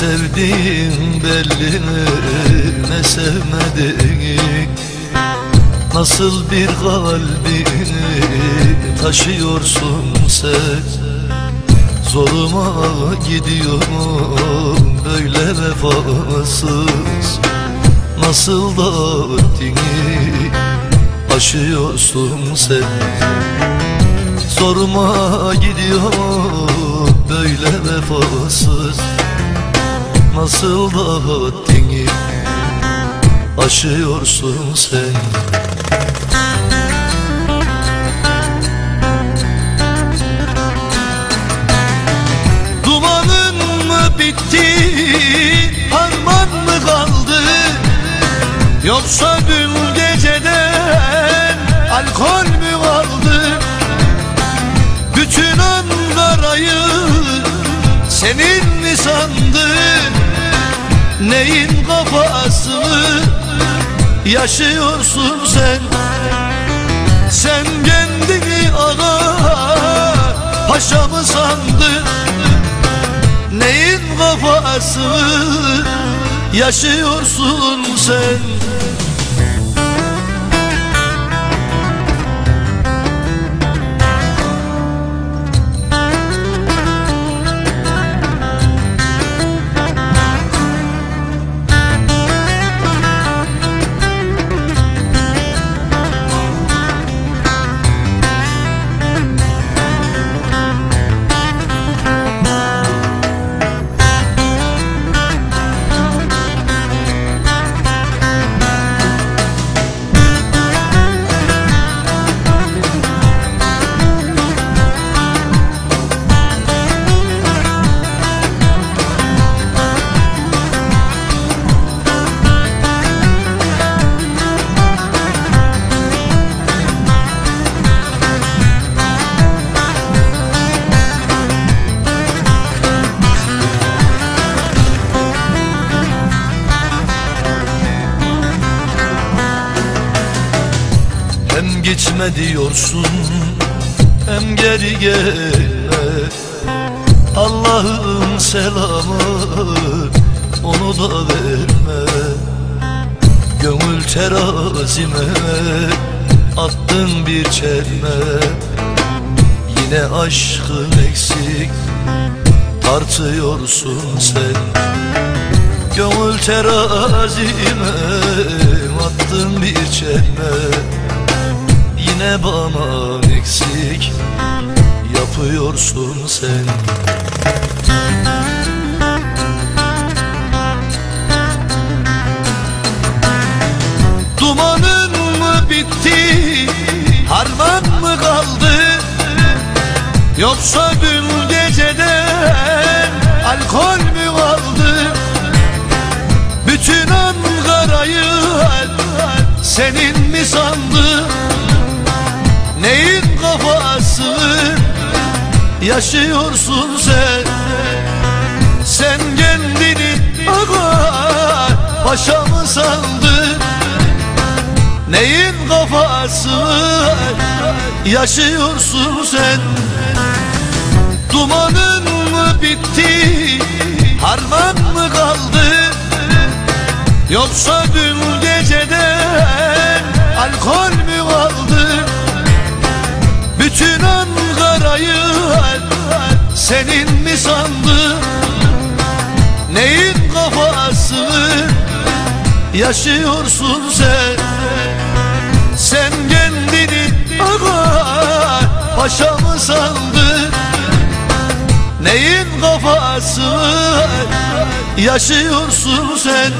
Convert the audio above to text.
sevdiğin belli ne sevmediğin Nasıl bir kalbini taşıyorsun sen? Zoruma gidiyorum böyle vefasız. Nasıl da haddini aşıyorsun sen? Zoruma gidiyor böyle vefasız Nasıl da haddini aşıyorsun sen. Dumanın mı bitti, harman mı kaldı? Yoksa dün geceden alkol mü kaldı? Bütün Ankara'yı senin mi sandın Neyin kafasını yaşıyorsun sen. Sen kendini ağa paşa mı sandın? Neyin kafasını yaşıyorsun sen Hem gitme diyorsun. Hem geri gelme Allah'ın selamı onu da verme. Gönül terazime attın bir çelme. Yine aşkın eksik tartıyorsun sen. Gönül terazime attın bir çelme Yine bana eksik? Yapıyorsun sen. Dumanın mı bitti, harman mı kaldı? Yoksa dün geceden alkol mü kaldı? Bütün Ankara'yı senin mi sandı Neyin kafasını yaşıyorsun sen. Sen kendini ağa paşa mı sandın? Neyin kafasını yaşıyorsun sen. Dumanın mı bitti, harman mı kaldı? Yoksa dün geceden alkol mü kaldı Bütün Ankara'yı senin mi sandı Neyin kafasını yaşıyorsun sen. Sen kendini ağa paşa mı sandın? Neyin kafasını yaşıyorsun sen